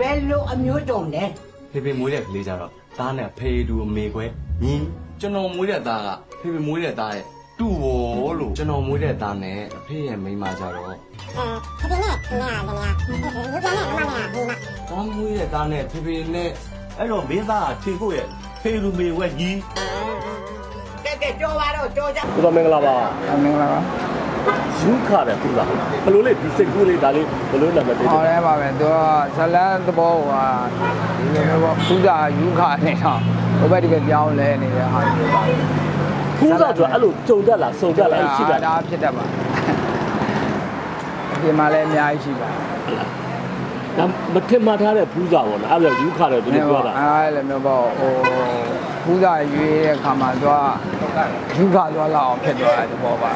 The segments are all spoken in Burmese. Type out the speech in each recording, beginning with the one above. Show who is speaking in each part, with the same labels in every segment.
Speaker 1: ဘယ်လိုအမျိုးတုံလဲ
Speaker 2: ဖေဖေမွေးတဲ့ကလေးကြတော့သားနဲ့ဖေတူအမေခွဲညီကျွန်တော်မွေးတဲ့သားကဖေဖေမွေးတဲ့သားရဲ့တူဝေါ်လို့ကျွန်တော်မွေးတဲ့သားနဲ့အဖေရဲ့မိန်းမကြတော့
Speaker 3: အဲဖေဖေနဲ့သူနဲ့ကလည်းယူပြန်နဲ့မမနဲ့ကဒီမှာ
Speaker 2: သားမွေးတဲ့သားနဲ့ဖေဖေနဲ့
Speaker 4: အဲ့တော့မင်းသားကထင်ဖို့ရဲ့ဖေလူမေဝဲညီ
Speaker 1: ကဲကဲကြောပါတော့ကြောကြ
Speaker 4: ဘုရားမင်္ဂလာပါ
Speaker 5: မင်္ဂလာပါ
Speaker 4: ယူခတယ်ခုလားဘလို့လေဒီစိတ်ကူးလေးဒါလေးဘလို့နာမည်ပေး
Speaker 5: ဟော
Speaker 4: တယ်
Speaker 5: လဲပါပဲသူကဇလန်းသဘောကဒီလိုမျိုးပေါ့ပူဇာယူခနေတော့ဘဘဒီပဲပြောင်းလဲနေတဲ့ဟာမျိုးပါ
Speaker 4: ဖူးတော့ဆိုအဲ့လိုကြုံတတ်လားစုံတတ်လားအဲ့ရှိတတ်
Speaker 5: ဒါ
Speaker 4: လား
Speaker 5: ဖြစ်တတ်ပါဒီမှာလည်းအများကြီးရှိပါ
Speaker 4: ဒါမထင်မှတ်ထားတဲ့ဖူးစာပေါ့နော်အဲ့လိုယူခတယ်ဒီလိုပြောတာ
Speaker 5: အဲလိုမျိုးပေါ့ဟိုပူဇာရွေးတဲ့ခါမှာသူကယူခသွားလောက်အောင်ဖြစ်သွားတဲ့သဘောပါ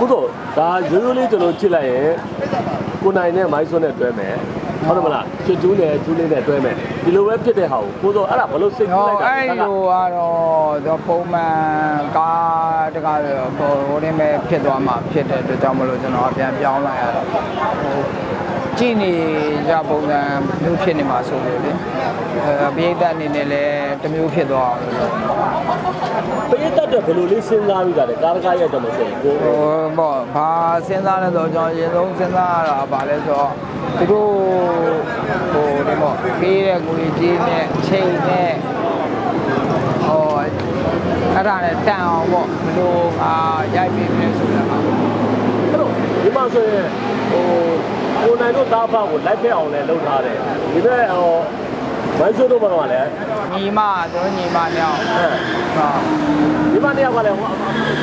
Speaker 4: ခုတော့ဒါရိုးရိုးလေးကျွန်တော်ကြည့်လိုက်ရင်ကိုနိုင်နဲ့မိုင်းစွန်းနဲ့တွဲမယ်ဟုတ်တယ်မလားချွတ်ကျူးနဲ့ကျူးလေးနဲ့တွဲမယ်ဒီလိုပဲဖြစ်တဲ့ဟာကိုကိုတော့အဲ့ဒါဘလို့စိတ်ကူး
Speaker 5: ဟော
Speaker 4: လိုက်တာ
Speaker 5: အဲ့လိုကတော့သူပုံမှန်ကားတကားဟိုဟိုနေမဲ့ဖြစ်သွားမှဖြစ်တဲ့အတွက်ကြောင့်မလို့ကျွန်တော်ပြန်ပြောင်းလိုက်ရတော့ဟို ကြည့်နေကြပုံစံမျိုးဖြစ်နေမှာဆိုလို့လေအဲပိဋကအနေနဲ့လည်းတစ်မျိုးဖြစ်သွားအောင်လို့
Speaker 4: ပေးတတ်တဲ့ဘလို့လေးစဉ်းစားပြီးတာလေကားတကားရဲ့တော့မဆိုရင်ကို
Speaker 5: ဟိုပေါ့ဘာစဉ်းစားလဲဆိုတော့ကျွန်တော်အရင်ဆုံးစဉ်းစားရတာဗာလဲဆိုတော့သူတို့ဟိုဒီပေါ့ပေးတဲ့ကိုကြီးကြီးနဲ့အချိန်နဲ့ဟိုအဲ့ဒါနဲ့တန်အောင်ပေါ့ဘယ်လိုအာရိုက်ပြီးလဲဆိုတော့ဟာ
Speaker 4: အဲ့တော့ဒီမှာဆိုရင်ဟို ကိုနိုင်တို့တားဖကိုလိုက်ဖက်အောင်လည်းလုပ်ထားတယ်ဒီဘက်ဟိုမိုင်းစွန်းတို့ဘာလို့လဲ
Speaker 5: ညီမတို့ညီမညောင်း
Speaker 4: အဲ
Speaker 5: ဟာ
Speaker 4: ဒီမှာတယောက်ကလည်းဟို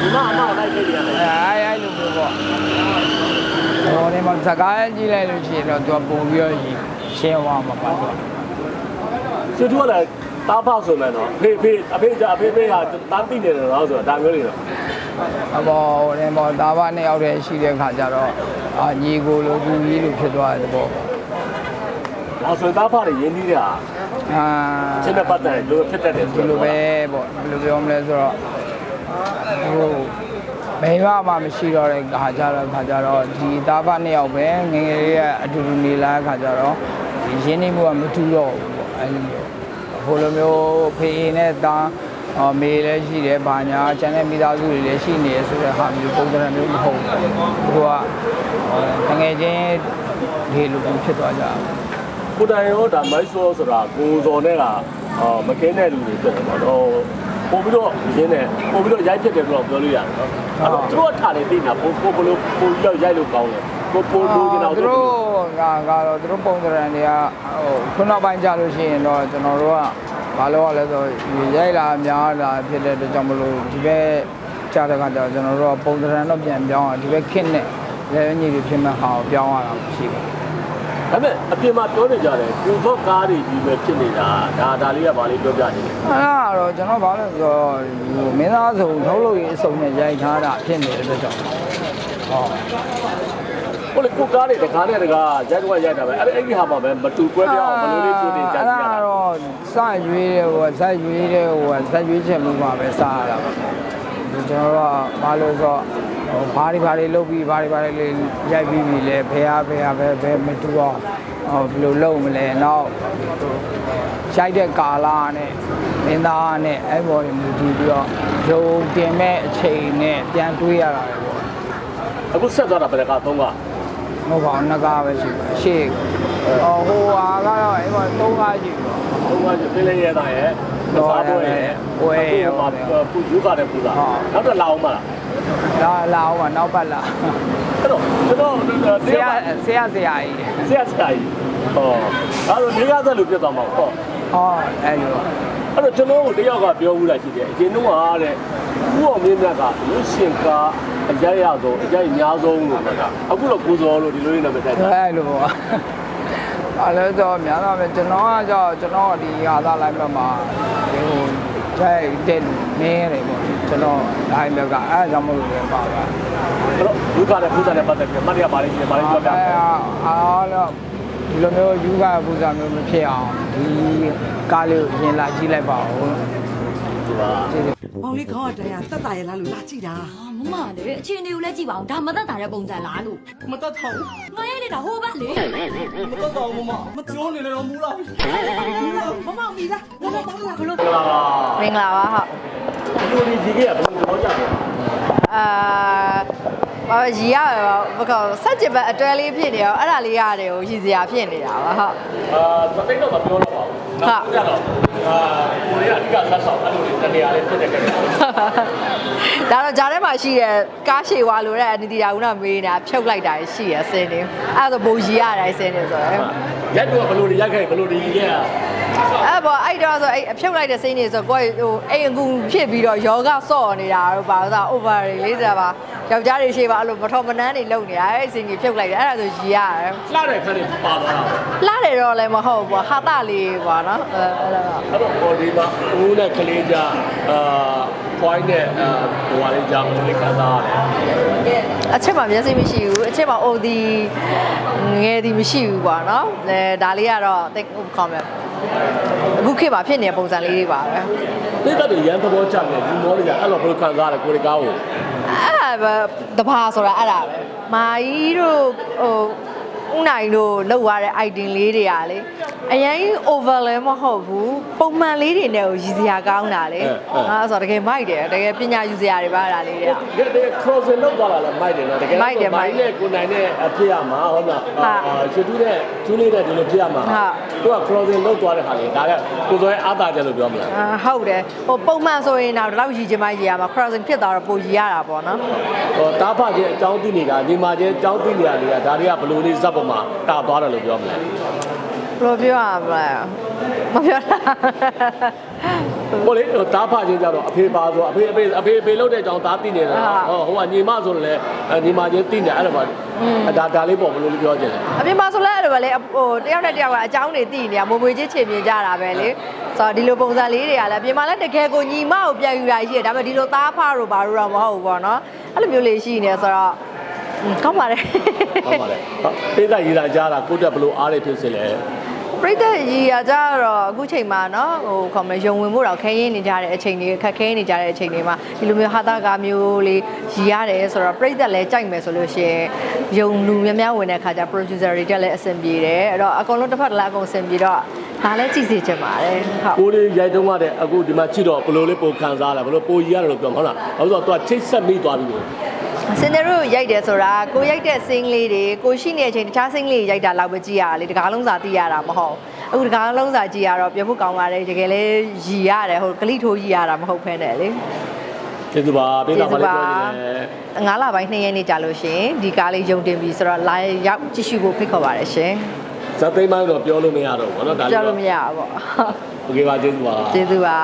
Speaker 4: ဒီမှာအမလိုက်ခဲ့ရတယ်
Speaker 5: အဲအဲ့လိုမျိုးပေါ့ဟိုဒီမှာစကားကြည့်လိုက်လို့ရှိရင်တော့သူကပုံပြီးတော့ရှင်းသွားမှာပါတော့
Speaker 4: စွတ်ထူကလည်းတားဖဆိုမယ်နော်ဖေးဖေးအဖေးကြအဖေးဖေးဟာတားတိနေတယ်နော်ဆိုတာဒါမျိုးလေးတော့
Speaker 5: အပေါ်ဟိုဒီမှာဒါဘနှစ်ယောက်တည်းရှိတဲ့ခါကျတော့အာညီကိုလိုကူကြီးလိုဖြစ်သွားတဲ့ပေါ့
Speaker 4: ဒါဆိုရင်တားဖတွေရင်းနှီးတာ
Speaker 5: အာ
Speaker 4: ချင်းနဲ့ပတ်သက်တယ်လို့ဖြစ်တတ်တယ်
Speaker 5: ဒီ
Speaker 4: ဆို
Speaker 5: လို
Speaker 4: တော့
Speaker 5: ပဲပေါ့ဘယ်လိုပြောမလဲဆိုတော့ဟိုမိမမှမရှိတော့တဲ့ခါကျတော့ခါကျတော့ဒီသားဘနှစ်ယောက်ပဲငယ်ငယ်လေးကအတူတူနေလာတဲ့ခါကျတော့ဒီရင်းနှီးမှုကမတူတော့ဘူးပေါ့အဲ့လိုမျိုးဟိုလိုမျိုးဖေးနဲ့သား အော်မေလည်းရှိတယ်။ဘာညာကျန်တဲ့မိသားစုတွေလည်းရှိနေရဆိုတဲ့ဟာမျိုးပုံစံမျိုးမဟုတ်ဘူး။သူကဟိုငွေချင်းဒီလိုမျိုးဖြစ်သွားကြတယ်
Speaker 4: ကိုတိုင်ရောဒါမိုက်ဆောဆိုတာကိုစော်နဲ့ကအာမကင်းတဲ့လူတွေဖြစ်တယ်ပေါ့နော်ပို့ပြီးတော့ရင်းနဲ့ပို့ပြီးတော့ရိုက်ဖြစ်တယ်လို့ပြောလို့ရတယ်နော်အဲ့တော့သူတို့ကထားနေသိနေတာပို့ပို့ဘလို့ပို့ပြီးတော့ရိုက်လို့ကောင်းတယ်ကိုပို့လို့ကျွန်တော်
Speaker 5: သူ
Speaker 4: တို့
Speaker 5: တို့ကကတော့သူတို့ပုံစံတွေကဟိုခုနောက်ပိုင်းကြလို့ရှိရင်တော့ကျွန်တော်တို့က ဘာလို့ရလဲဆိုရိုက်လာများလာဖြစ်တဲ့အတွက်ကြောင့်မလို့ဒီဘက်ကြားတဲ့ခါကျတော့ကျွန်တော်တို့ကပုံစံတော့ပြန်ပြောင်းအောင်ဒီဘက်ခင့်နဲ့လည်းညီတွေဖြစ်မဲ့ဟာကိုပြောင်းရတာမရှိဘူး
Speaker 4: ဒါပေမဲ့အပြင်မှာပြောနေကြတယ်ကိုစောကားတွေကြီးပဲဖြစ်နေတာဒါဒါလေးကဘာလေးပြောပြနေလဲ
Speaker 5: အဲ့ဒါတော့ကျွန်တော်ဘာလို့ဆိုတော့ဟိုမင်းသားစုံထုတ်လို့ရေးအစုံနဲ့ရိုက်ထားတာဖြစ်နေတဲ့အတွက်ကြောင့်ဟော
Speaker 4: ကိုလေကိုကားတွေတကားနဲ့တကားရိုက်တော့ရိုက်တာပဲအဲ့ဒီအဲ့ဒီဟာမှာပဲမတူကွဲပြားအောင်ဘယ်လိုလေးကြိုတင်ကြစီရ
Speaker 5: အဲ့
Speaker 4: တာ
Speaker 5: ဒါတော့ စရွေးတဲ့ဟိုဇက်ရွေးတဲ့ဟိုဇက်ရွေးချက်မှုမှာပဲစားရတာပါဒီကျွန်တော်တို့ကဘာလို့ဆိုတော့ဟိုဘာတွေဘာတွေလုပ်ပြီးဘာတွေဘာတွေလေးရိုက်ပြီးပြီလဲဘယ်ဟာဘယ်ဟာပဲဘယ်မတူအောင်ဟိုဘယ်လိုလုပ်မလဲနောက်ဟိုရိုက်တဲ့ကာလာနဲ့မင်းသားနဲ့အဲ့ဘော်တွေမူတည်ပြီးတော့ဂျုံတင်မဲ့အချိန်နဲ့ပြန်တွေးရတာပဲပေါ့
Speaker 4: အခုဆက်သွားတာဘယ်တကားသုံးက
Speaker 5: မဟုတ်ပါဘူးနှစ်ကားပဲရှိပါရှေ့ဟိုဟိုဟာကတော့အဲ့မှာသုံးကားရှိပါ
Speaker 4: သုံးကပြင်းလေးရတာရဲ့စားပွဲရဲ့ပူယူကတဲ့ပူတာနောက်တော့လာအောင်မလား
Speaker 5: လာလာအောင်ပါနောက်ပတ်လာ
Speaker 4: အဲ့တော့ကျွန်တော်
Speaker 5: ဆရာဆရာဆရာကြီး
Speaker 4: ဆရာဆရာကြီးဟောအဲ့တော့နေရာသက်လို့ပြတ်သွားမှာဟော
Speaker 5: ဟောအဲ့လို
Speaker 4: အဲ့တော့ကျွန်တော်တို့တယောက်ကပြောဘူးလားရှိတယ်အရင်တော့ကတဲ့ဥအောင်မြင့်မြတ်ကလူရှင်ကအကြိုက်ရဆုံးအကြိုက်အများဆုံးလို့ပြောတာအခုတော့ကိုစောလို့ဒီလိုလေးနာမည်တိုက်တာ
Speaker 5: အဲ့လိုပေါ့ အဲ့လိုတော့များတော့ပဲကျွန်တော်ကကြောက်ကျွန်တော်ဒီဟာသားလိုက်မှမှာဒီဟိုကြိုက်တဲ့လူနည်းတယ်ပေါ့ကျွန်တော်တိုင်းဘက်ကအဲ့ဒါကြောင့်မလို့လည်းပါပါ
Speaker 4: အဲ့တော့လူကလည်းပူဇာနဲ့ပတ်သက်ပြီးမတ်ရပါလိမ့်မယ်ပါလိမ့်ပြောပြမယ်
Speaker 5: အားတော့ဒီလိုမျိုးယူကပူဇာမျိုးမဖြစ်အောင်ဒီကားလေးကိုရင်လာကြည့်လိုက်ပါဦး
Speaker 4: သူပါ
Speaker 1: မောင်လေးခေါင်းကတရားတက်တာရလားလို့လာကြည့်တာ
Speaker 6: အာမမလေအချင်းတွေကိုလည်းကြည့်ပါအောင်ဒါမသက်တာတဲ့ပုံစံလားလို့
Speaker 2: မတတ်တော့ဘူး
Speaker 6: ငါရဲနေတာဟိုဘက်လေ
Speaker 2: မတတ်တော့ဘူးမမပြောနေတယ်တော့မူလာပြီ
Speaker 1: မမောင်မီလားမမောင်မောင်လားဘလို့
Speaker 4: ကလာပါ
Speaker 7: မင်္ဂလာပါဟုတ်
Speaker 4: လူဒီကြီးကဘယ်လိုပြောကြလဲ
Speaker 7: အာဘာရီရဘကောဆက်ကြစ်ဘက်အတွဲလေးဖြစ်နေရောအဲ့ဒါလေးရတယ်ကိုရည်စရာဖြစ်နေတာပါဟုတ်
Speaker 4: အာသတိတော့မပြောတော့ပါဘူးနောက်ကြတော့အာ ကိုရီးယားအဓိကဆက်ဆောင်အဲ့လိုတွေတနေရာလေးဖြစ်တဲ့ကြတယ်
Speaker 7: ဒါတော့ဂျာထဲမှာရှိတဲ့ကားရှည်ဝါလို့တဲ့အနီတီယာကမေးနေတာဖြုတ်လိုက်တာရှိရစင်းနေအဲ့ဒါဆိုဘိုးရီရတိုင်းစင်းနေဆိုတော့
Speaker 4: ရက်တော့ဘယ်လိုတွေရက်ခဲ့ဘယ်လိုတွေကြီးခဲ့
Speaker 7: အဲ့ဘောအဲ့တော့ဆိုအဲ့အဖြုတ်လိုက်တဲ့စိမ့်နေဆိုကိုယ်ဟိုအိမ်အကူဖြစ်ပြီးတော့ယောဂဆော့နေတာတော့ပါသာ over တွေလေးစားပါယောက်ျားတွေရှိပါအဲ့လိုမထော်မနှမ်းတွေလုံနေတာအဲ့စိမ့်ကြီးဖြုတ်လိုက်တယ်အဲ့ဒါဆိုရီရတယ်
Speaker 4: လှတဲ့ခန်းတွေပါသွားတာ
Speaker 7: လှတယ်တော့လည်းမဟုတ်ဘူးပေါ့ဟာတလေးပေါ့နော်အဲ့အဲ့လို
Speaker 4: အဲ့တော့ပေါ်ဒီမှာဦးနဲ့ကလေးကြအာ point နဲ့အာဟိုဟာလေးကြာမလို့ခံစားရတယ်
Speaker 7: အချက်မှမျက်စိမရှိဘူးအချက်မှအိုဒီငယ်ဒီမရှိဘူးပေါ့နော်အဲဒါလေးကတော့တိတ်ဟုတ်ကောင်းမယ် အခုခေတ်မှာဖြစ်နေတဲ့ပုံစံလေးတွေပါပဲ
Speaker 4: သိတဲ့တွေရန်သဘောကျတယ်ဒီမောလေးကအဲ့လိုဘယ်လိုခံစားရလဲကိုရီကားကို
Speaker 7: အဲ့ဒါပဲတဘာဆိုတာအဲ့ဒါပဲမာကြီးတို့ဟို ဦးနိုင်တို့လောက်ရတဲ့ item လေးတွေကလေအရင် over လည်းမဟုတ်ဘူးပုံမှန်လေးတွေနဲ့ကိုရည်စရာကောင်းတာလေအဲဆိုတော့တကယ်မိုက်တယ်တကယ်ပညာယူစရာတွေပါတာလေးတွေက
Speaker 4: ဒီတကယ် crossing လောက်သွားတာလဲမိုက်တယ်နော်တကယ်
Speaker 7: မိုက်တယ်မိုက်တယ်
Speaker 4: နဲ့ကိုနိုင်နဲ့အဖြစ်ရမှာဟုတ်လား
Speaker 7: ဟာ
Speaker 4: အာရှတူးနဲ့ကျူးလေးနဲ့ဒီလိုဖြစ်ရမှာ
Speaker 7: ဟာ
Speaker 4: သူက crossing လောက်သွားတဲ့ခါလေဒါကကိုယ်စောအားတာကြလို့ပြောမလား
Speaker 7: အာဟုတ်တယ်ဟိုပုံမှန်ဆိုရင်တော့ဒီလောက်ရည်ချင်မှရည်ရမှာ crossing ဖြစ်သွားတော့ပိုရည်ရတာပေါ့နော်
Speaker 4: ဟောတားဖချင်းအကြောင်းသိနေတာညီမချင်းအကြောင်းသိနေရတွေကဒါတွေကဘယ်လိုလေးဇက်ပေါ်မှာတာသွားတယ်လို့ပြောမလဲ
Speaker 7: ဘယ်လိုပြောရမလဲမပြောတာ
Speaker 4: ဟိုလေဟိုတားဖချင်းကြတော့အဖေပါဆိုအဖေအဖေအဖေအဖေလုပ်တဲ့အကြောင်းသားသိနေတာဟောဟိုကညီမဆိုတော့လေညီမချင်းသိနေအဲ့လိုပါဒါဒါလေးပေါ့ဘယ်လိုလေးပြောချင်လဲ
Speaker 7: အပြင်မှာဆိုလဲအဲ့လိုပဲလေဟိုတယောက်နဲ့တယောက်ကအကြောင်းတွေသိနေတာမွေမွေချင်းချင်မြင်ကြတာပဲလေဆိုတော့ဒီလိုပုံစံလေးတွေကလည်းအပြင်မှာလည်းတကယ်ကိုညီမကိုပြန်ယူတာရှိတယ်ဒါပေမဲ့ဒီလိုသားဖတို့ဘာလို့တော့မဟုတ်ဘူးပေါ့နော်အဲ့လိုမျိုးလေးရှိနေဆိုတော့ ကောင်းပါတယ်
Speaker 4: ဟုတ်ပါလေပိဿရေးတာကြားတာကိုတက်ဘယ်လိုအားတွေဖြစ်စေလဲ
Speaker 7: ပြိတ္တကြီးရကြတော့အခုချိန်မှာเนาะဟိုခေါ်မလဲယုံဝင်မှုတော့ခဲရင်းနေကြတဲ့အချိန်တွေခက်ခဲနေကြတဲ့အချိန်တွေမှာဒီလိုမျိုးဟာတာကားမျိုးလေးရည်ရတယ်ဆိုတော့ပြိတ္တလည်းကြိုက်မယ်ဆိုလို့ရှိရင်ယုံလူများများဝင်တဲ့ခါကျ producer တွေတက်လည်းအဆင်ပြေတယ်အဲ့တော့အကုန်လုံးတစ်ဖက်တစ်လားအကုန်အဆင်ပြေတော့ဒါလည်းကြည့်စေချင်ပါတယ်ဟုတ်
Speaker 4: ကိုလေးရိုက်တုံးရတဲ့အခုဒီမှာကြည့်တော့ဘယ်လိုလေးပုံခံစားလဲဘယ်လိုပုံကြီးရတယ်လို့ပြောမှာဟုတ်လားဟုတ်ဆိုတော့သူကချိတ်ဆက်မိသွားပြီလို့
Speaker 7: စင်တယ်တို့ရိုက်တယ်ဆိုတာကိုရိုက်တဲ့စင်းလေးတွေကိုရှိနေတဲ့အချိန်တခြားစင်းလေးရိုက်တာလောက်ပဲကြည့်ရတာလေတကားလုံးစာသိရတာမဟုတ်အခုတကားလုံးစာကြည့်ရတော့ပြဖို့ကောင်းပါတယ်တကယ်လဲရည်ရတယ်ဟိုကလိထိုးရည်ရတာမဟုတ်ဖ ೇನೆ လေ
Speaker 4: ကျေးဇူးပါပိဿပါလေးပြောနေတယ်
Speaker 7: ငါးလပိုင်း2ရက်နေ့ကြာလို့ရှရင်ဒီကားလေးယုံတင်ပြီဆိုတော့ live ရောက်ကြည့်ရှုဖို့ဖိတ်ခေါ်ပါတယ်ရှင်
Speaker 4: ဇက်သိမ်းပိုင်းတော့ပြောလို့မရတော့ဘူးเนาะဒါ
Speaker 7: ကြောက်လို့မရဘူးပေါ့
Speaker 4: โอเคပါကျေးဇူးပါ
Speaker 7: ကျေးဇူးပါ